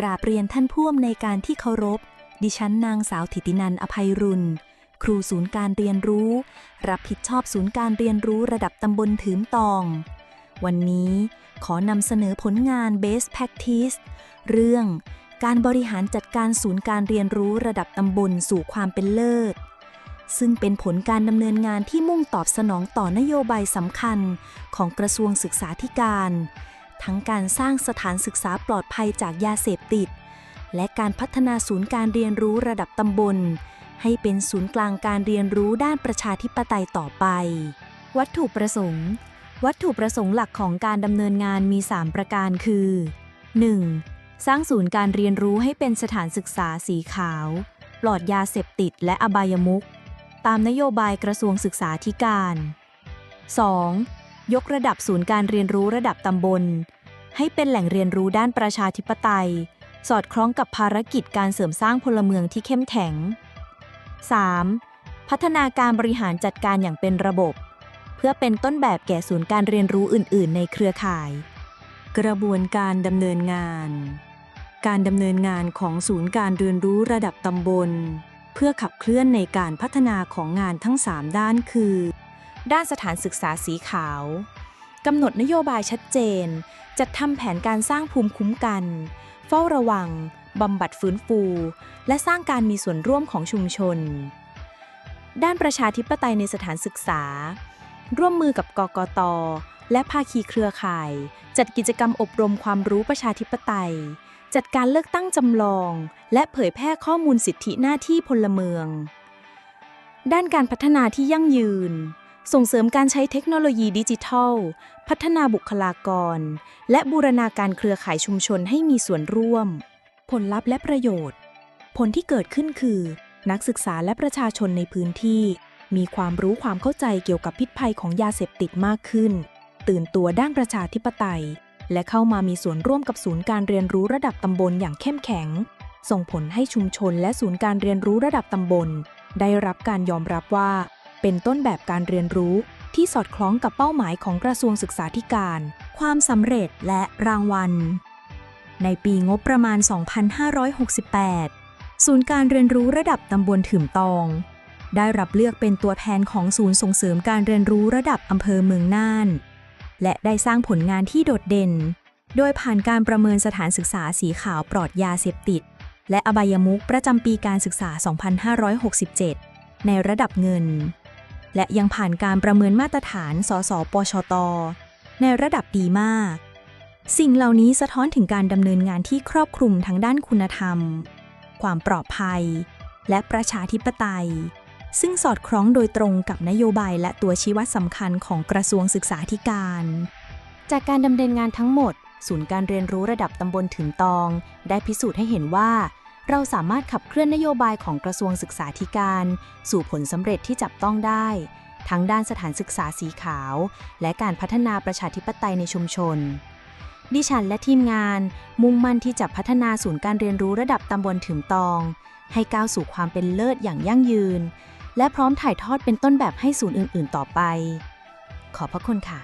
กราบเรียนท่านผู้อำนวยการที่เคารพ ดิฉันนางสาวถิตินันอภัยรุณ ครูศูนย์การเรียนรู้ รับผิดชอบศูนย์การเรียนรู้ระดับตำบลถืมตอง วันนี้ขอนำเสนอผลงาน Best Practice เรื่องการบริหารจัดการศูนย์การเรียนรู้ระดับตำบลสู่ความเป็นเลิศ ซึ่งเป็นผลการดำเนินงานที่มุ่งตอบสนองต่อนโยบายสำคัญของกระทรวงศึกษาธิการ ทั้งการสร้างสถานศึกษาปลอดภัยจากยาเสพติด และการพัฒนาศูนย์การเรียนรู้ระดับตำบล ให้เป็นศูนย์กลางการเรียนรู้ด้านประชาธิปไตยต่อไป วัตถุประสงค์ วัตถุประสงค์หลักของการดำเนินงานมี 3 ประการคือ 1. สร้างศูนย์การเรียนรู้ให้เป็นสถานศึกษาสีขาว ปลอดยาเสพติดและอบายมุขตามนโยบายกระทรวงศึกษาธิการ 2. ยกระดับศูนย์การเรียนรู้ระดับตำบล ให้เป็นแหล่งเรียนรู้ด้านประชาธิปไตย สอดคล้องกับภารกิจการเสริมสร้างพลเมืองที่เข้มแข็ง 3. พัฒนาการบริหารจัดการอย่างเป็นระบบ เพื่อเป็นต้นแบบแก่ศูนย์การเรียนรู้อื่น ๆ ในเครือข่าย กระบวนการดำเนินงาน การดำเนินงานของศูนย์การเรียนรู้ระดับตำบล เพื่อขับเคลื่อนในการพัฒนาของงานทั้ง 3 ด้านคือ ด้านสถานศึกษาสีขาวกำหนดนโยบายชัดเจน จัดทำแผนการสร้างภูมิคุ้มกัน เฝ้าระวังบำบัดฟื้นฟู และสร้างการมีส่วนร่วมของชุมชน ด้านประชาธิปไตยในสถานศึกษา ร่วมมือกับกกต และภาคีเครือข่าย จัดกิจกรรมอบรมความรู้ประชาธิปไตย จัดการเลือกตั้งจำลอง และเผยแพร่ข้อมูลสิทธิหน้าที่พลเมือง ด้านการพัฒนาที่ยั่งยืน ส่งเสริมการใช้เทคโนโลยีดิจิทัล พัฒนาบุคลากร และบูรณาการเครือข่ายชุมชนให้มีส่วนร่วม ผลลัพธ์และประโยชน์ ผลที่เกิดขึ้นคือ นักศึกษาและประชาชนในพื้นที่ มีความรู้ความเข้าใจเกี่ยวกับพิษภัยของยาเสพติดมากขึ้น ตื่นตัวด้านประชาธิปไตย และเข้ามามีส่วนร่วมกับศูนย์การเรียนรู้ระดับตำบลอย่างเข้มแข็ง ส่งผลให้ชุมชนและศูนย์การเรียนรู้ระดับตำบล ได้รับการยอมรับว่า เป็นต้นแบบการเรียนรู้ที่สอดคล้องกับเป้าหมายของกระทรวงศึกษาธิการ ความสำเร็จและรางวัล ในปีงบประมาณ 2568 ศูนย์การเรียนรู้ระดับตำบลถืมตอง ได้รับเลือกเป็นตัวแทนของศูนย์ส่งเสริมการเรียนรู้ระดับอำเภอเมืองน่าน และได้สร้างผลงานที่โดดเด่น โดยผ่านการประเมินสถานศึกษาสีขาวปลอดยาเสพติด และอบายมุขประจำปีการศึกษา 2567 ในระดับเงิน และยังผ่านการประเมินมาตรฐาน สสปชต ในระดับดีมาก สิ่งเหล่านี้สะท้อนถึงการดำเนินงานที่ครอบคลุมทั้งด้านคุณธรรม ความปลอดภัย และประชาธิปไตย ซึ่งสอดคล้องโดยตรงกับนโยบายและตัวชี้วัดสำคัญของกระทรวงศึกษาธิการ จากการดำเนินงานทั้งหมด ศูนย์การเรียนรู้ระดับตำบลถึงตอง ได้พิสูจน์ให้เห็นว่า เราสามารถขับเคลื่อนนโยบายของกระทรวงศึกษาธิการ สู่ผลสำเร็จที่จับต้องได้ ทั้งด้านสถานศึกษาสีขาว และการพัฒนาประชาธิปไตยในชุมชน ดิฉันและทีมงาน มุ่งมั่นที่จะพัฒนาศูนย์การเรียนรู้ระดับตำบลถึงตอง ให้ก้าวสู่ความเป็นเลิศอย่างยั่งยืน และพร้อมถ่ายทอดเป็นต้นแบบให้ศูนย์อื่น ๆ ต่อไป ขอบพระคุณค่ะ